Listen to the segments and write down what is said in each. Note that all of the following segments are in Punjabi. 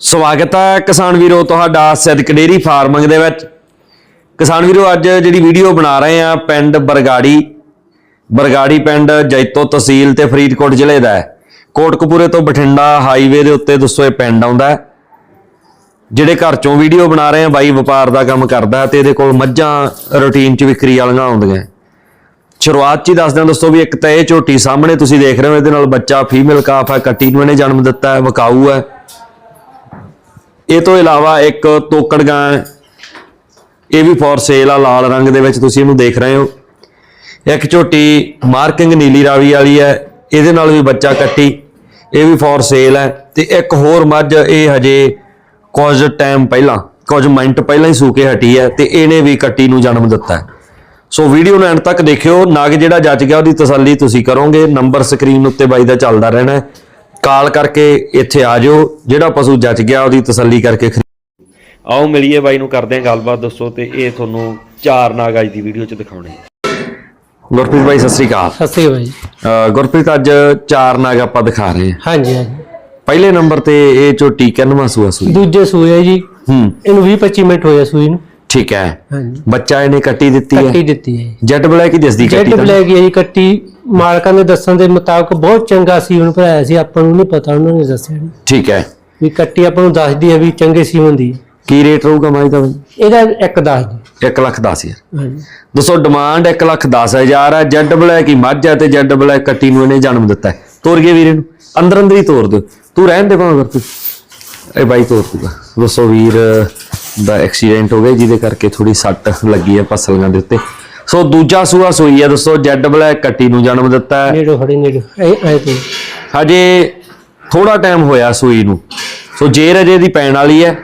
ਸਵਾਗਤ ਹੈ ਕਿਸਾਨ ਵੀਰੋ ਤੁਹਾਡਾ ਸਿੱਧਕ ਡੇਰੀ ਫਾਰਮਿੰਗ ਦੇ ਵਿੱਚ। ਕਿਸਾਨ ਵੀਰੋ, ਅੱਜ ਜਿਹੜੀ ਵੀਡੀਓ ਬਣਾ ਰਹੇ ਆ ਪਿੰਡ ਬਰਗਾੜੀ। ਬਰਗਾੜੀ ਪਿੰਡ ਜੈਤੋ ਤਹਿਸੀਲ ਤੇ ਫਰੀਦਕੋਟ ਜ਼ਿਲ੍ਹੇ ਦਾ ਹੈ। ਕੋਟਕਪੂਰੇ ਤੋਂ ਬਠਿੰਡਾ ਹਾਈਵੇ ਦੇ ਉੱਤੇ ਦੱਸੋ ਇਹ ਪਿੰਡ ਆਉਂਦਾ ਜਿਹੜੇ ਘਰ ਚੋਂ ਵੀਡੀਓ ਬਣਾ ਰਹੇ ਆ ਬਾਈ ਵਪਾਰ ਦਾ ਕੰਮ ਕਰਦਾ ਤੇ ਇਹਦੇ ਕੋਲ ਮੱਝਾਂ, ਰੂਟੀਨ ਚ ਵਿਕਰੀ ਵਾਲੀਆਂ ਆਉਂਦੀਆਂ ਸ਼ੁਰੂਆਤ 'ਚ ਹੀ ਦੱਸ ਦਿਆਂ ਦੋਸਤੋ ਵੀ ਇੱਕ ਤਾਂ ਇਹ ਝੋਟੀ ਸਾਹਮਣੇ ਤੁਸੀਂ ਦੇਖ ਰਹੇ ਹੋ, ਇਹਦੇ ਨਾਲ ਬੱਚਾ ਫੀਮੇਲ ਕਾਫ ਹੈ, ਕੱਟੀ ਨੂੰ ਇਹਨੇ ਜਨਮ ਦਿੱਤਾ ਹੈ, ਵਕਾਊ ਹੈ। ਇਹ ਤੋਂ ਇਲਾਵਾ ਇੱਕ ਤੋਕੜ ਗਾਂ, ਇਹ ਵੀ ਫੋਰ ਸੇਲ ਆ, ਲਾਲ ਰੰਗ ਦੇ ਵਿੱਚ ਤੁਸੀਂ ਇਹਨੂੰ ਦੇਖ ਰਹੇ ਹੋ। ਇੱਕ ਝੋਟੀ ਮਾਰਕਿੰਗ ਨੀਲੀ ਰਾਵੀ ਵਾਲੀ ਹੈ, ਇਹਦੇ ਨਾਲ ਵੀ ਬੱਚਾ ਕੱਟੀ, ਇਹ ਵੀ ਫੋਰ ਸੇਲ ਹੈ। ਤੇ ਇੱਕ ਹੋਰ ਮੱਝ, ਇਹ ਹਜੇ ਕੁਝ ਟਾਈਮ ਪਹਿਲਾਂ, ਕੁਝ ਮਿੰਟ ਪਹਿਲਾਂ ਹੀ ਸੂਕੇ ਹਟੀ ਹੈ ਤੇ ਇਹਨੇ ਵੀ ਕੱਟੀ ਨੂੰ ਜਨਮ ਦਿੱਤਾ ਹੈ। ਸੋ ਵੀਡੀਓ ਨੂੰ ਐਂਡ ਤੱਕ ਦੇਖਿਓ, ਨਾਗ ਜਿਹੜਾ ਜੱਜ ਗਿਆ ਉਹਦੀ ਤਸੱਲੀ ਤੁਸੀਂ ਕਰੋਗੇ ਨੰਬਰ ਸਕਰੀਨ ਉੱਤੇ ਬਾਈ ਦਾ ਚੱਲਦਾ ਰਹਿਣਾ ਹੈ। ਕਾਲ ਕਰਕੇ ਇੱਥੇ ਆ ਜਾਓ ਜਿਹੜਾ ਪਸ਼ੂ ਜੱਜ ਗਿਆ ਉਹਦੀ ਤਸੱਲੀ ਕਰਕੇ ਆਓ ਮਿਲੀਏ ਬਾਈ ਨੂੰ ਕਰਦੇ ਹਾਂ ਗੱਲਬਾਤ ਦੱਸੋ ਤੇ ਇਹ ਤੁਹਾਨੂੰ ਚਾਰ ਨਾਗ ਅੱਜ ਦੀ ਵੀਡੀਓ 'ਚ ਦਿਖਾਉਣੇ ਗੁਰਪ੍ਰੀਤ ਬਾਈ ਸਤਿ ਸ੍ਰੀ ਅਕਾਲ। ਸਤਿ ਸ੍ਰੀ ਅਕਾਲ ਜੀ ਅਹ ਗੁਰਪ੍ਰੀਤ ਅੱਜ ਚਾਰ ਨਾਗ ਆਪਾਂ ਦਿਖਾ ਰਹੇ ਹਾਂ। ਹਾਂਜੀ ਹਾਂਜੀ। ਪਹਿਲੇ ਨੰਬਰ ਤੇ ਇਹ ਝੋਟੀ ਕਿੰਨਵਾਂ ਸੂਆ ਸੂਈ? ਦੂਜੇ ਸੂਏ ਆ ਜੀ। ਹੂੰ। ਇਹਨੂੰ 20 25 ਮਿੰਟ ਹੋਇਆ ਸੂਈ ਨੂੰ। ਠੀਕ ਹੈ। ਹਾਂਜੀ। ਬੱਚਾ ਇਹਨੇ ਕੱਟੀ ਦਿੱਤੀ ਕੱਟੀ ਹੈ ਦਿੱਤੀ ਹੈ ਜੈਟ ਬਲੈਕ ਹੀ ਦਿਸਦੀ ਕੱਟੀ ਜੈਟ ਤਾਂ? ਬਲੈਕ ਹੈ ਜੀ ਕੱਟੀ ਮਾਲਕਾਂ ਦੇ ਦੱਸਣ ਦੇ ਮੁਤਾਬਕ ਬਹੁਤ ਚੰਗਾ ਸੀਵਨ ਭਰਾਇਆ ਸੀ ਆਪਾਂ ਨੂੰ ਨਹੀਂ ਪਤਾ ਉਹਨਾਂ ਨੇ ਦੱਸਿਆ ਨਹੀਂ। ਠੀਕ ਹੈ। ਵੀ ਕੱਟੀ ਆਪਾਂ ਨੂੰ ਦੱਸਦੀ ਹੈ ਵੀ ਚੰਗੇ ਸੀਵਨ ਦੀ ਹੈ। ਕੀ ਰੇਟ ਰਹੂਗਾ ਮਾਈ ਦਾ? ਬਾਈ ਇਹਦਾ ਇੱਕ ਦੱਸ ਜੀ 1 ਲੱਖ 10 ਹਜ਼ਾਰ। ਹਾਂਜੀ। ਦੋਸਤੋ ਡਿਮਾਂਡ 1 ਲੱਖ 10 ਹਜ਼ਾਰ ਹੈ ਜੈਡ ਬਲੈਕ ਹੀ ਮੱਝ ਹੈ ਤੇ ਜੈਡ ਬਲੈਕ ਕੱਟੀ ਨੂੰ ਇਹਨੇ ਜਨਮ ਦਿੱਤਾ ਹੈ। ਤੋਰ ਗਏ ਵੀਰੇ ਨੂੰ। ਅੰਦਰ ਅੰਦਰ ਹੀ ਤੋਰ ਦਿਓ। ਤੂੰ ਰਹਿਣ ਦੇ ਭਾਵੇਂ ਤੂੰ ਇਹ ਬਾਈ ਤੋਰ ਦੂਗਾ ਦੋਸਤੋ ਵੀਰ ਦਾ ਐਕਸੀਡੈਂਟ ਹੋ ਗਿਆ ਜਿਹਦੇ ਕਰਕੇ ਥੋੜੀ ਸੱਟ ਲੱਗੀ ਹੈ ਪਸਲੀਆਂ ਦੇ ਉੱਤੇ। ਸੋ ਦੂਜਾ ਸੂਆ ਸੋਈ ਹੈ ਦੋਸਤੋ ਜੈਡ ਬਲੈਕ ਕੱਟੀ ਨੂੰ ਜਨਮ ਦਿੱਤਾ ਹੈ। ਨੇੜੋ ਖੜੇ ਨੇੜੋ। ਐ ਤੂੰ। ਹਜੇ ਥੋੜਾ ਟਾਈਮ ਹੋਇਆ ਸੂਈ ਨੂੰ। ਸੋ ਜੇਰ ਅਜੇ ਦੀ ਪੈਣ ਵਾਲੀ ਹੈ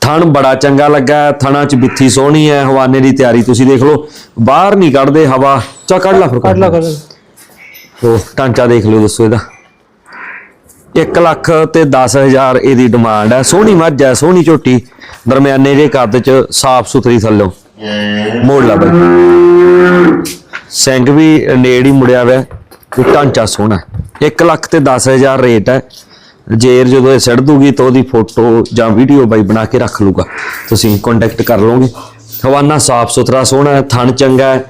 ਥਣ ਬੜਾ ਚੰਗਾ ਲੱਗਾ ਥਣਾ ਚ ਬਿੱਥੀ ਸੋਹਣੀ ਹੈ ਹਵਾਨੇ ਦੀ ਤਿਆਰੀ ਤੁਸੀਂ ਦੇਖ ਲਓ। ਬਾਹਰ ਨਹੀਂ ਕੱਢਦੇ ਹਵਾ ਚਾ ਕੱਢ ਲਾ ਫਿਰ ਕੱਢ ਲਾ ਕੱਢ ਸੋ ਢਾਂਚਾ ਦੇਖ ਲਓ ਦੱਸੋ ਇਹਦਾ। 1 ਲੱਖ ਤੇ 10000 ਇਹਦੀ ਡਿਮਾਂਡ ਹੈ। ਸੋਹਣੀ ਮੱਝ ਹੈ ਸੋਹਣੀ ਝੋਟੀ। ਦਰਮਿਆਨੇ ਜੇ ਕੱਦ ਚ ਸਾਫ਼ ਸੁਥਰੀ ਥੱਲੋਂ। ਮੋੜ ਲਾ ਬਈ। ਸਿੰਘ ਵੀ ਨੇੜ ਹੀ ਮੁੜਿਆ ਹੋਇਆ ਤੇ ਢਾਂਚਾ ਸੋਹਣਾ। 1 ਲੱਖ ਤੇ 10000 ਰੇਟ ਹੈ। ਜੇਰ ਜਦੋਂ ਇਹ ਸੜ ਦੂਗੀ ਤਾਂ ਉਹਦੀ ਫੋਟੋ ਜਾਂ ਵੀਡੀਓ ਬਾਈ ਬਣਾ ਕੇ ਰੱਖ ਲੂਗਾ। ਤੁਸੀਂ ਕੰਟੈਕਟ ਕਰ ਲਓਗੇ। ਹਵਾਨਾ ਸਾਫ਼ ਸੁਥਰਾ ਸੋਹਣਾ ਹੈ, ਥਣ ਚੰਗਾ ਹੈ।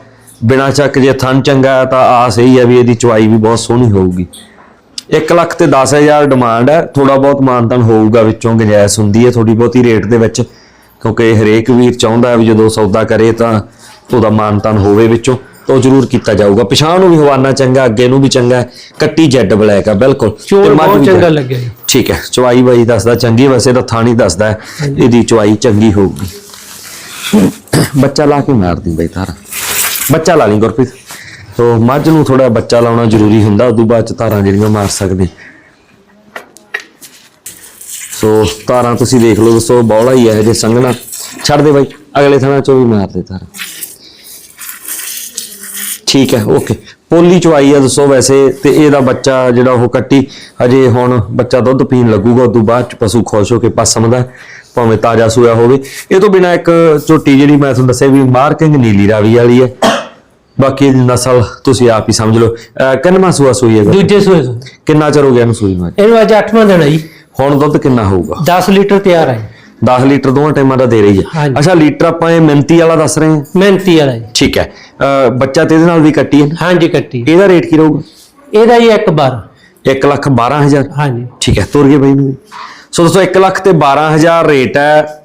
ਬਿਨਾ ਚੱਕ ਜੇ ਥਣ ਚੰਗਾ ਹੈ ਤਾਂ ਆਸ ਇਹੀ ਹੈ ਵੀ ਇਹਦੀ ਚੁਆਈ ਵੀ ਬਹੁਤ ਸੋਹਣੀ ਹੋਊਗੀ। 1 ਲੱਖ ਤੇ 10000 ਡਿਮਾਂਡ ਹੈ। ਥੋੜਾ ਬਹੁਤ ਮਾਨਤਨ ਹੋਊਗਾ ਵਿੱਚੋਂ, ਗੁੰਜਾਇਸ਼ ਹੁੰਦੀ ਹੈ ਥੋੜੀ ਬਹੁਤੀ ਰੇਟ ਦੇ ਵਿੱਚ। ਕਿਉਂਕਿ ਹਰੇਕ ਵੀਰ ਚਾਹੁੰਦਾ ਹੈ ਵੀ ਜਦੋਂ ਸੌਦਾ ਕਰੇ ਤਾਂ ਉਹਦਾ ਮਾਨਤਨ ਹੋਵੇ ਵਿੱਚੋਂ ਤਾਂ ਜ਼ਰੂਰ ਕੀਤਾ ਜਾਊਗਾ। ਪਿਛਾਂ ਨੂੰ ਵੀ ਹਵਾਨਾ ਚੰਗਾ ਅੱਗੇ ਨੂੰ ਵੀ ਚੰਗਾ। ਕੱਟੀ ਜੈਡ ਬਲੈਕ ਆ ਬਿਲਕੁਲ। ਤੇ ਬਹੁਤ ਚੰਗਾ। ਲੱਗਿਆ ਠੀਕ ਹੈ ਚੁਆਈ ਬਾਈ ਦੱਸਦਾ ਚੰਗੀ ਵੈਸੇ ਤਾਂ ਥਾਣੀ ਦੱਸਦਾ ਇਹਦੀ ਚੁਆਈ ਚੰਗੀ ਹੋਊਗੀ। ਬੱਚਾ ਲਾ ਕੇ ਮਾਰਦੀ ਬਈ ਤਾਰਾ ਬੱਚਾ ਲਾ ਲਈ ਗੁਰਪ੍ਰੀਤ। ਤੋ ਮੱਝ ਨੂੰ ਥੋੜਾ ਬੱਚਾ ਲਾਉਣਾ ਜ਼ਰੂਰੀ ਹੁੰਦਾ ਉਦੋਂ ਬਾਅਦ ਚ ਤਾਰਾਂ ਜਿਹੜੀਆਂ ਮਾਰ ਸਕਦੇ। ਸੋ ਤਾਰਾਂ ਤੁਸੀਂ ਦੇਖ ਲਓ ਦੋਸਤੋ ਬੌਲਾ ਹੀ ਹੈ ਜੇ ਸੰਗਣਾ ਛੱਡ ਦੇ ਬਾਈ ਅਗਲੇ ਥਾਣਾ ਚੋਂ ਵੀ ਮਾਰ ਦੇ ਤਾਰਾਂ। ਠੀਕ ਹੈ ਓਕੇ। ਪੋਲੀ ਚਵਾਈ ਆ ਦੱਸੋ ਵੈਸੇ ਤੇ ਇਹਦਾ ਬੱਚਾ ਜਿਹੜਾ ਉਹ ਕੱਟੀ ਅਜੇ ਹੁਣ ਬੱਚਾ ਦੁੱਧ ਪੀਣ ਲੱਗੂਗਾ ਉਦੋਂ ਬਾਅਦ ਚ ਪਸ਼ੂ ਖੁਸ਼ ਹੋ ਕੇ ਪਸਮਦਾ ਭਾਵੇਂ ਤਾਜ਼ਾ ਸੂਆ ਹੋਵੇ। ਇਹ ਤੋਂ ਬਿਨਾ ਇੱਕ ਝੋਟੀ ਜਿਹੜੀ ਮੈਂ ਤੁਹਾਨੂੰ ਦੱਸਿਆ ਵੀ ਮਾਰਕਿੰਗ ਨੀਲੀ ਰਾਵੀ ਵਾਲੀ ਹੈ। ਬਾਕੀ ਨਸਲ ਤੁਸੀਂ ਆਪ ਹੀ ਸਮਝ ਲਓ। ਕਿੰਨਵਾਂ ਸੂਆ ਸੂਈ ਹੈ ਦੂਜੇ ਸੂਏ। ਕਿੰਨਾ ਚਿਰ ਹੋ ਗਿਆ ਇਹਨੂੰ ਸੂਈ ਨੂੰ ਅੱਜ? ਇਹਨੂੰ ਅੱਜ 8ਵਾਂ ਦਿਨ ਹੈ ਜੀ। ਹੁਣ ਦੁੱਧ ਕਿੰਨਾ ਹੋਊਗਾ? 10 ਲੀਟਰ ਤਿਆਰ ਹੈ। 10 ਲੀਟਰ ਦੋਵਾਂ ਟਾਈਮਾਂ ਦਾ ਦੇ ਰਹੀ ਹੈ। ਅੱਛਾ ਲੀਟਰ ਆਪਾਂ ਇਹ ਮਿੰਤੀ ਵਾਲਾ ਦੱਸ ਰਹੇ ਹਾਂ? ਮਿਹਨਤੀ ਵਾਲਾ ਜੀ। ਠੀਕ ਹੈ। ਬੱਚਾ ਤੇ ਇਹਦੇ ਨਾਲ ਵੀ ਕੱਟੀ ਹੈ ਨਾ? ਹਾਂਜੀ ਕੱਟੀ ਇਹਦਾ ਰੇਟ ਕੀ ਰਹੂਗਾ? ਇਹਦਾ ਜੀ 1 12 1 ਲੱਖ 12000 ਹਾਂਜੀ। ਠੀਕ ਹੈ ਤੁਰ ਗਏ ਬਾਈ ਨੂੰ। ਸੋ ਦੋਸਤੋ 1 ਲੱਖ ਤੇ 12000 ਰੇਟ ਹੈ।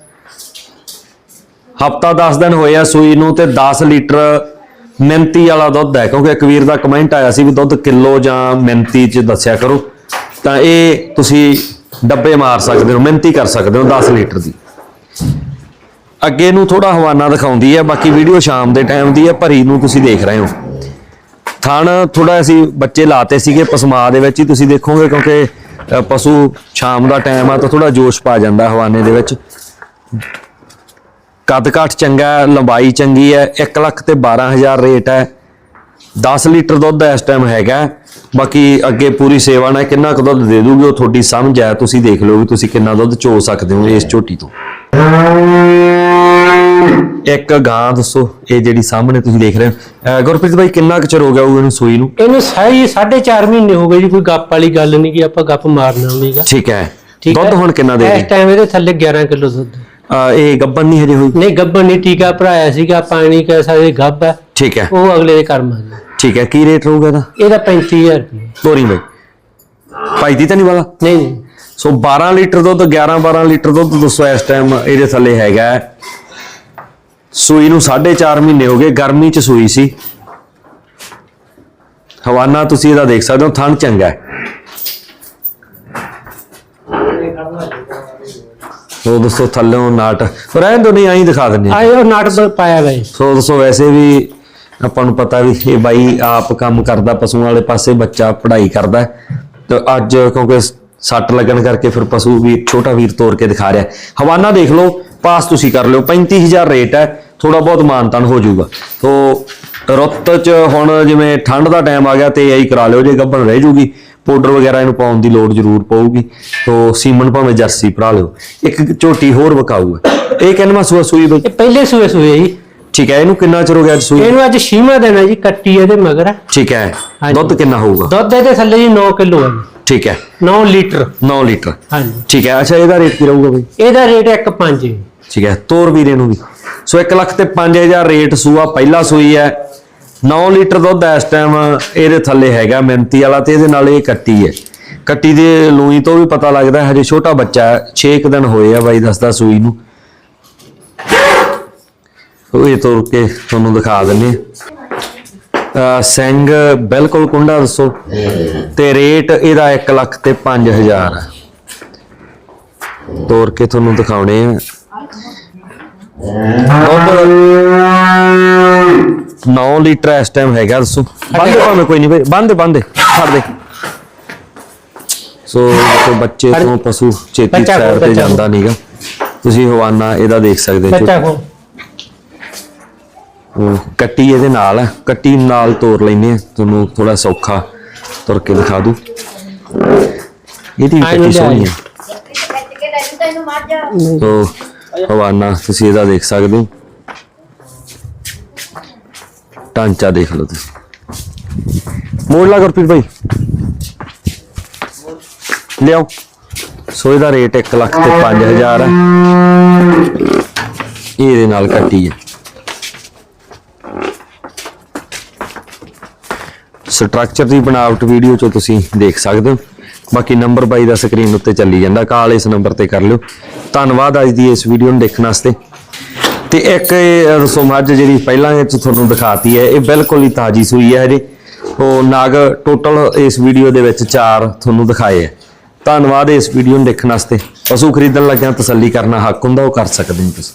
ਹਫਤਾ 10 ਦਿਨ ਹੋਏ ਆ ਸੂਈ ਨੂੰ ਤੇ 10 ਲੀਟਰ ਮਿੰਤੀ ਵਾਲਾ ਦੁੱਧ ਹੈ। ਕਿਉਂਕਿ ਇੱਕ ਵੀਰ ਦਾ ਕਮੈਂਟ ਆਇਆ ਸੀ ਵੀ ਦੁੱਧ ਕਿਲੋ ਜਾਂ ਮਿੰਤੀ ਚ ਦੱਸਿਆ ਕਰੋ। ਤਾਂ ਇਹ ਤੁਸੀਂ ਡੱਬੇ ਮਾਰ ਸਕਦੇ ਹੋ, ਮਿਹਨਤੀ ਕਰ ਸਕਦੇ ਹੋ 10 ਲੀਟਰ ਦੀ। ਅੱਗੇ ਨੂੰ ਥੋੜਾ ਹਵਾਨਾ ਦਿਖਾਉਂਦੀ ਹੈ ਬਾਕੀ ਵੀਡੀਓ ਸ਼ਾਮ ਦੇ ਟਾਈਮ ਦੀ ਹੈ ਭਰੀ ਨੂੰ ਤੁਸੀਂ ਦੇਖ ਰਹੇ ਹੋ। ਥਣ ਥੋੜਾ ਅਸੀਂ ਬੱਚੇ ਲਾਤੇ ਸੀਗੇ ਪਸਮਾ ਦੇ ਵਿੱਚ ਹੀ, ਤੁਸੀਂ ਦੇਖੋਗੇ ਕਿਉਂਕਿ ਪਸ਼ੂ ਸ਼ਾਮ ਦਾ ਟਾਈਮ ਆ ਤਾਂ ਥੋੜਾ ਜੋਸ਼ ਪਾ ਜਾਂਦਾ ਹਵਾਨੇ ਦੇ ਵਿੱਚ। ਕੱਦ ਕਾਠ ਚੰਗਾ, ਲੰਬਾਈ ਚੰਗੀ ਹੈ 1 ਲੱਖ ਤੇ 12000 ਰੇਟ ਹੈ। 10 ਲੀਟਰ ਦੁੱਧ ਇਸ ਟਾਈਮ ਹੈਗਾ। ਬਾਕੀ ਅੱਗੇ ਪੂਰੀ ਸੇਵਾ ਨਾਲ ਕਿੰਨਾ ਕੁ ਦੁੱਧ ਦੇ ਦੂਗੀ ਉਹ ਤੁਹਾਡੀ ਸਮਝ ਹੈ ਤੁਸੀਂ ਦੇਖ ਲਓ ਵੀ ਤੁਸੀਂ ਕਿੰਨਾ ਦੁੱਧ ਚੋ ਸਕਦੇ ਹੋ ਇਸ ਝੋਟੀ ਤੋਂ। ਇੱਕ ਗਾਂ ਦੱਸੋ ਇਹ ਜਿਹੜੀ ਸਾਹਮਣੇ ਤੁਸੀਂ ਦੇਖ ਰਹੇ ਹੋ। ਅਹ ਗੁਰਪ੍ਰੀਤ ਭਾਈ ਕਿੰਨਾ ਕੁ ਚਿਰ ਹੋ ਗਿਆ ਉਹ ਇਹਨੂੰ ਸੂਈ ਨੂੰ? ਇਹਨੂੰ ਸਹੀ 4.5 ਮਹੀਨੇ ਹੋ ਗਏ ਜੀ ਕੋਈ ਗੱਪ ਵਾਲੀ ਗੱਲ ਨਹੀਂ ਕਿ ਆਪਾਂ ਗੱਪ ਮਾਰਨਾ ਨਹੀਂਗਾ ਠੀਕ ਹੈ। ਠੀਕ ਦੁੱਧ? ਹੁਣ ਕਿੰਨਾ ਦੇ ਇਸ ਰਹੀ ਟਾਈਮ ਇਹਦੇ ਥੱਲੇ 11 ਕਿਲੋ ਦੁੱਧ। ਅਹ ਇਹ ਗੱਬਨ ਨਹੀਂ ਹਜੇ ਹੋਈ? ਨਹੀਂ ਗੱਬਰ ਨਹੀਂ ਟੀਕਾ ਭਰਾਇਆ ਸੀਗਾ ਪਾਣੀ ਕਾ ਸਾਰੇ ਗੱਬ ਹੈ। ਠੀਕ ਹੈ। ਉਹ ਅਗਲੇ ਦੇ ਕਰਮ ਆ ਜੀ। ਠੀਕ ਹੈ ਕੀ ਰੇਟ ਰਹੂਗਾ ਇਹਦਾ? ਇਹਦਾ 35000 ਰੁਪਏ ਤੋਰੀ ਬਾਈ। ਭਾਈ ਦੀ ਤਾਂ ਨਹੀਂ ਵਾਲਾ? ਨਹੀਂ ਨਹੀਂ ਸੋ 12 ਲੀਟਰ ਦੁੱਧ 11 12 ਲੀਟਰ ਦੁੱਧ ਦੋਸਤੋ ਇਸ ਟਾਈਮ ਇਹਦੇ ਥੱਲੇ ਹੈਗਾ। ਸੂਈ ਨੂੰ 4.5 ਮਹੀਨੇ ਹੋ ਗਏ ਗਰਮੀ ਚ ਸੂਈ ਸੀ। ਹਵਾਨਾ ਤੁਸੀਂ ਇਹਦਾ ਦੇਖ ਸਕਦੇ ਹੋ ਥਣ ਚੰਗਾ ਹੈ। ਸੋ ਦੋਸਤੋ ਥੱਲੋਂ ਨਾਟ ਰਹਿਣ ਦੋ ਨਹੀਂ ਆਈ ਦਿਖਾ ਦਿੰਦੇ। ਆਏ ਉਹ ਨਾਟਕ ਪਾਇਆ ਵੇ ਸੋ ਦੋਸਤੋ ਵੈਸੇ ਵੀ ਆਪਾਂ ਨੂੰ ਪਤਾ ਵੀ ਇਹ ਬਾਈ ਆਪ ਕੰਮ ਕਰਦਾ, ਪਸ਼ੂਆਂ ਵਾਲੇ ਪਾਸੇ ਬੱਚਾ ਪੜ੍ਹਾਈ ਕਰਦਾ ਹੈ। ਤੇ ਅੱਜ ਕਿਉਂਕਿ ਸੱਟ ਲੱਗਣ ਕਰਕੇ ਫਿਰ ਪਸ਼ੂ ਵੀ ਛੋਟਾ ਵੀਰ ਤੋੜ ਕੇ ਦਿਖਾ ਰਿਹਾ ਹਵਾਨਾ ਦੇਖ ਲਓ, ਪਾਸ ਤੁਸੀਂ ਕਰ ਲਿਓ 35000 ਰੇਟ ਹੈ ਥੋੜਾ ਬਹੁਤ ਮਾਨਤਨ ਹੋ ਜਾਊਗਾ। ਸੋ ਰੁੱਤ ਚ ਹੁਣ ਜਿਵੇਂ ਠੰਡ ਦਾ ਟਾਈਮ ਆ ਗਿਆ, ਤੇ ਆਈ ਕਰਾ ਲਿਓ, ਜੇ ਗੱਭਣ ਰਹਿ ਜੂਗੀ ਪਾਊਡਰ ਵਗੈਰਾ ਇਹਨੂੰ ਪਾਉਣ ਦੀ ਲੋੜ ਜ਼ਰੂਰ ਪਊਗੀ। ਸੋ ਸੀਮਨ ਭਾਵੇਂ ਜਰਸੀ ਭਰਾ ਲਿਓ, ਇੱਕ ਝੋਟੀ ਹੋਰ ਵਿਕਾਊ ਇਹ ਕਹਿੰਦਾ ਸੂਆ ਸੂਈ ਬਈ? ਪਹਿਲੇ ਸੂਏ ਸੂਏ ਜੀ। ਠੀਕ ਹੈ ਇਹਨੂੰ ਕਿੰਨਾ ਚਿਰ ਹੋ ਗਿਆ ਅੱਜ ਸੂਈ? ਇਹਨੂੰ ਅੱਜ ਛੀਮਾ ਦੇਣਾ ਜੀ ਕੱਟੀ ਇਹਦੇ ਮਗਰ। ਹੈ। ਠੀਕ ਹੈ ਹਾਂਜੀ। ਦੁੱਧ ਕਿੰਨਾ ਹੋਊਗਾ? ਦੁੱਧ ਇਹਦੇ ਥੱਲੇ ਜੀ 9 ਕਿਲੋ ਹੈ ਠੀਕ ਹੈ। 9 ਲੀਟਰ। 9 ਲੀਟਰ। ਹਾਂਜੀ। ਠੀਕ ਹੈ ਅੱਛਾ ਇਹਦਾ ਰੇਟ ਕੀ ਰਹੂਗਾ ਬਈ? ਇਹਦਾ ਰੇਟ 1.5 ਹੈ। ਠੀਕ ਹੈ ਤੋਰ ਵੀਰੇ ਨੂੰ ਵੀ। ਸੋ 1 ਲੱਖ ਤੇ 5000 ਰੇਟ ਸੂਆ ਪਹਿਲਾ ਸੂਈ ਹੈ। 9 ਲੀਟਰ ਦੁੱਧ ਇਸ ਟਾਈਮ ਇਹਦੇ ਥੱਲੇ ਹੈਗਾ ਮਿੰਤੀ ਵਾਲਾ ਤੇ ਇਹਦੇ ਨਾਲ ਇਹ ਕੱਟੀ ਹੈ। ਕੱਟੀ ਦੇ ਲੂਈ ਤੋਂ ਵੀ ਪਤਾ ਲੱਗਦਾ ਹੈ, ਹਜੇ ਛੋਟਾ ਬੱਚਾ ਹੈ 6 ਦਿਨ ਹੋਏ ਆ ਬਾਈ ਦੱਸਦਾ ਸੂਈ ਨੂੰ। ਉਹ ਇਹ ਤੋਰ ਕੇ ਤੁਹਾਨੂੰ ਦਿਖਾ ਦਿੰਨੇ ਆ ਸਿੰਘ ਬਿਲਕੁਲ ਕੁੰਡਾ ਦੱਸੋ। ਤੇ ਰੇਟ ਇਹਦਾ 1 ਲੱਖ ਤੇ 5000 ਹੈ ਤੋਰ ਕੇ ਤੁਹਾਨੂੰ ਦਿਖਾਉਣੇ ਆ। ਦੁੱਧ 9 ਲੀਟਰ ਇਸ ਟਾਈਮ ਹੈਗਾ ਦੱਸੋ। ਬੰਦੇ ਭਾਵੇਂ ਕੋਈ ਨਹੀਂ ਬੰਦੇ ਬੰਦੇ। ਛੱਡ ਦੇ। ਸੋ ਦੇਖੋ ਬੱਚੇ ਤੋਂ ਪਸ਼ੂ ਬੱਚਾ ਸੈਰ ਤੇ ਜਾਂਦਾ ਨਹੀਂਗਾ ਤੁਸੀਂ ਹਵਾਨਾ ਇਹਦਾ ਦੇਖ ਸਕਦੇ ਬੱਚਾ ਹੋ ਕੱਟੀ ਇਹਦੇ ਨਾਲ ਹੈ ਕੱਟੀ ਨਾਲ ਤੋੜ ਲੈਨੇ ਆ। ਤੁਹਾਨੂੰ ਥੋੜਾ ਸੌਖਾ ਤੁਰ ਕੇ ਦਿਖਾ ਦੂ। ਇਹਦੀ ਵੀ ਕੱਟੀ ਸੋਹਣੀ। ਹੈ ਸੋ ਹਵਾਨਾ ਤੁਸੀਂ ਇਹਦਾ ਦੇਖ ਸਕਦੇ ਹੋ। ਢਾਂਚਾ ਦੇਖ ਲਓ ਤੁਸੀਂ। ਮੋੜ ਲਾ ਗੁਰਪ੍ਰੀਤ ਭਾਈ ਲਿਆਓ। ਸੋ ਇਹਦਾ ਰੇਟ 1 ਲੱਖ ਤੇ 5000 ਹੈ ਇਹਦੇ ਨਾਲ ਕੱਟੀ ਹੈ ਸਟਰਕਚਰ ਦੀ ਬਣਾਵਟ ਵੀਡੀਓ 'ਚ ਤੁਸੀਂ ਦੇਖ ਸਕਦੇ ਹੋ। ਬਾਕੀ ਨੰਬਰ ਬਾਈ ਦਾ ਸਕਰੀਨ ਉੱਤੇ ਚੱਲੀ ਜਾਂਦਾ। ਕਾਲ ਇਸ ਨੰਬਰ ਤੇ ਕਰ ਲਿਓ। ਧੰਨਵਾਦ ਅੱਜ ਦੀ ਇਸ ਵੀਡੀਓ ਨੂੰ ਦੇਖਣ ਵਾਸਤੇ। ਤੇ ਇੱਕ ਇਹ ਰਸਮ ਅੱਜ ਜਿਹੜੀ ਪਹਿਲਾਂ ਇਹ 'ਚ ਤੁਹਾਨੂੰ ਦਿਖਾਤੀ ਹੈ, ਇਹ ਬਿਲਕੁਲ ਹੀ ਤਾਜੀ ਸੂਈ ਹੈ ਹਜੇ। ਉਹ ਨਾਗ ਟੋਟਲ ਇਸ ਵੀਡੀਓ ਦੇ ਵਿੱਚ ਚਾਰ ਤੁਹਾਨੂੰ ਦਿਖਾਏ ਹੈ। ਧੰਨਵਾਦ ਇਸ ਵੀਡੀਓ ਨੂੰ ਦੇਖਣ ਵਾਸਤੇ। ਪਸ਼ੂ ਖਰੀਦਣ ਲੱਗਿਆਂ ਤਸੱਲੀ ਕਰਨਾ ਹੱਕ ਹੁੰਦਾ, ਉਹ ਕਰ ਸਕਦੇ ਹੋ ਤੁਸੀਂ।